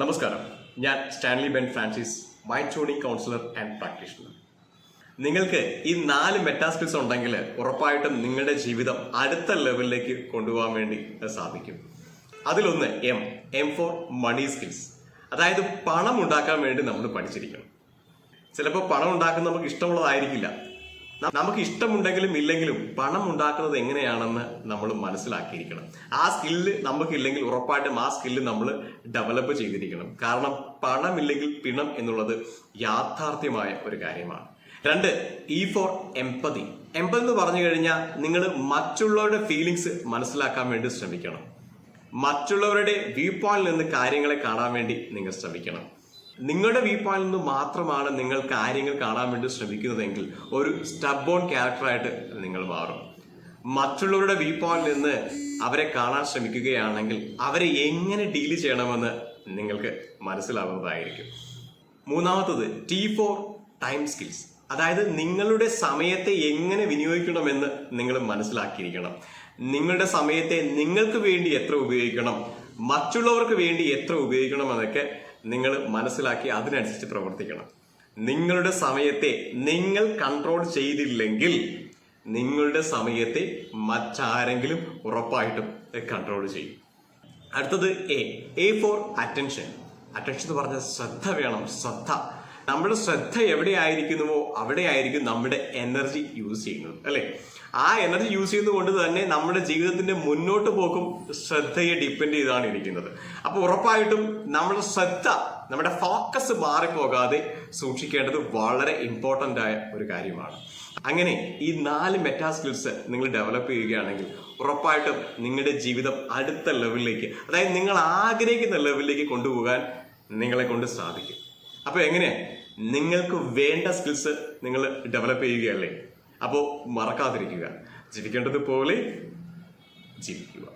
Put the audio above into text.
നമസ്കാരം. ഞാൻ Stanley Ben Francis mind tuning counsellor and practitioner. നിങ്ങൾക്ക് ഈ നാല് മെറ്റാ സ്കിൽസ് ഉണ്ടെങ്കിൽ ഉറപ്പായിട്ടും നിങ്ങളുടെ ജീവിതം അടുത്ത ലെവലിലേക്ക് കൊണ്ടുപോകാൻ വേണ്ടി സാധിക്കും. അതിലൊന്ന് M M for money skills അതായത് പണം ഉണ്ടാക്കാൻ വേണ്ടി നമ്മൾ പഠിച്ചിരിക്കണം. ചിലപ്പോൾ പണം ഉണ്ടാക്കുന്ന നമുക്ക് ഇഷ്ടമുള്ളതായിരിക്കില്ല. നമുക്ക് ഇഷ്ടമുണ്ടെങ്കിലും ഇല്ലെങ്കിലും പണം ഉണ്ടാക്കുന്നത് എങ്ങനെയാണെന്ന് നമ്മൾ മനസ്സിലാക്കിയിരിക്കണം. ആ സ്കില്ല് നമുക്കില്ലെങ്കിൽ ഉറപ്പായിട്ടും ആ സ്കില്ല് നമ്മൾ ഡെവലപ്പ് ചെയ്തിരിക്കണം. കാരണം പണമില്ലെങ്കിൽ പിണം എന്നുള്ളത് യാഥാർത്ഥ്യമായ ഒരു കാര്യമാണ്. രണ്ട് ഇ ഫോർ എംപതി എംപതി എന്ന് പറഞ്ഞു കഴിഞ്ഞാൽ നിങ്ങൾ മറ്റുള്ളവരുടെ ഫീലിങ്സ് മനസ്സിലാക്കാൻ വേണ്ടി ശ്രമിക്കണം. മറ്റുള്ളവരുടെ വ്യൂ പോയിന്റിൽ നിന്ന് കാര്യങ്ങളെ കാണാൻ വേണ്ടി നിങ്ങൾ ശ്രമിക്കണം. നിങ്ങളുടെ വ്യൂ പോയിന്റിൽ നിന്ന് മാത്രമാണ് നിങ്ങൾ കാര്യങ്ങൾ കാണാൻ വേണ്ടി ശ്രമിക്കുന്നതെങ്കിൽ ഒരു സ്റ്റബോൺ ക്യാരക്ടറായിട്ട് നിങ്ങൾ മാറും. മറ്റുള്ളവരുടെ വ്യൂ പോയിന്റിൽ നിന്ന് അവരെ കാണാൻ ശ്രമിക്കുകയാണെങ്കിൽ അവരെ എങ്ങനെ ഡീൽ ചെയ്യണമെന്ന് നിങ്ങൾക്ക് മനസ്സിലാവുന്നതായിരിക്കും. മൂന്നാമത്തത് ടി ഫോർ ടൈം സ്കിൽസ് അതായത് നിങ്ങളുടെ സമയത്തെ എങ്ങനെ വിനിയോഗിക്കണമെന്ന് നിങ്ങൾ മനസ്സിലാക്കിയിരിക്കണം. നിങ്ങളുടെ സമയത്തെ നിങ്ങൾക്ക് വേണ്ടി എത്ര ഉപയോഗിക്കണം? മറ്റുള്ളവർക്ക് വേണ്ടി എത്ര ഉപയോഗിക്കണം എന്നൊക്കെ നിങ്ങൾ മനസ്സിലാക്കി അതിനനുസരിച്ച് പ്രവർത്തിക്കണം. നിങ്ങളുടെ സമയത്തെ നിങ്ങൾ കൺട്രോൾ ചെയ്തില്ലെങ്കിൽ നിങ്ങളുടെ സമയത്തെ മറ്റാരെങ്കിലും ഉറപ്പായിട്ടും കൺട്രോൾ ചെയ്യും. അടുത്തത് A A for attention attention എന്ന് പറഞ്ഞാൽ ശ്രദ്ധ വേണം. ശ്രദ്ധ. നമ്മുടെ ശ്രദ്ധ എവിടെ ആയിരിക്കുന്നുവോ അവിടെ ആയിരിക്കും നമ്മുടെ എനർജി യൂസ് ചെയ്യുന്നത് അല്ലെ? ആ എനർജി യൂസ് ചെയ്യുന്നത് കൊണ്ട് തന്നെ നമ്മുടെ ജീവിതത്തിന്റെ മുന്നോട്ട് പോക്കും ശ്രദ്ധയെ ഡിപ്പെൻഡ് ചെയ്താണ് ഇരിക്കുന്നത്. അപ്പൊ ഉറപ്പായിട്ടും നമ്മുടെ ശ്രദ്ധ നമ്മുടെ ഫോക്കസ് മാറിപ്പോകാതെ സൂക്ഷിക്കേണ്ടത് വളരെ ഇമ്പോർട്ടന്റ് ആയ ഒരു കാര്യമാണ്. അങ്ങനെ ഈ നാല് മെറ്റാ സ്കിൽസ് നിങ്ങൾ ഡെവലപ്പ് ചെയ്യുകയാണെങ്കിൽ ഉറപ്പായിട്ടും നിങ്ങളുടെ ജീവിതം അടുത്ത ലെവലിലേക്ക് അതായത് നിങ്ങൾ ആഗ്രഹിക്കുന്ന ലെവലിലേക്ക് കൊണ്ടുപോകാൻ നിങ്ങളെ കൊണ്ട് സാധിക്കും. അപ്പൊ എങ്ങനെ നിങ്ങൾക്ക് വേണ്ട സ്കിൽസ് നിങ്ങൾ ഡെവലപ്പ് ചെയ്യുകയല്ലേ? അപ്പോൾ മറക്കാതിരിക്കുക. ജീവിക്കേണ്ടതുപോലെ ജീവിക്കുക.